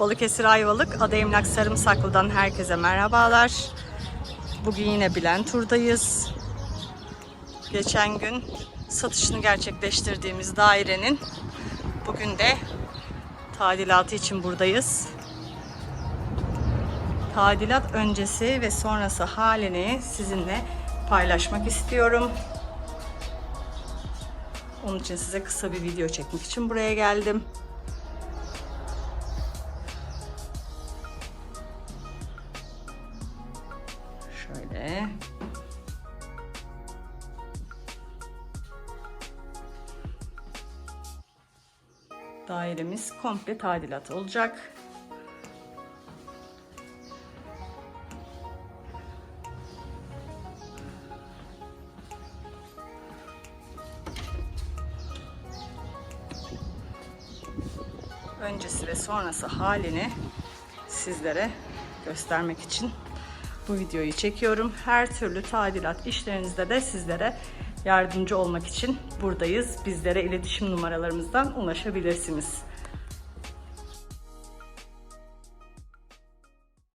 Balıkesir Ayvalık Ada Emlak Sarımsaklı'dan herkese merhabalar. Bugün yine Bilen turdayız. Geçen gün satışını gerçekleştirdiğimiz dairenin bugün de tadilatı için buradayız. Tadilat öncesi ve sonrası halini sizinle paylaşmak istiyorum. Onun için size kısa bir video çekmek için buraya geldim. Şöyle. Dairemiz komple tadilat olacak. öncesi ve sonrası halini sizlere göstermek için bu videoyu çekiyorum. Her türlü tadilat işlerinizde de sizlere yardımcı olmak için buradayız. Bizlere iletişim numaralarımızdan ulaşabilirsiniz.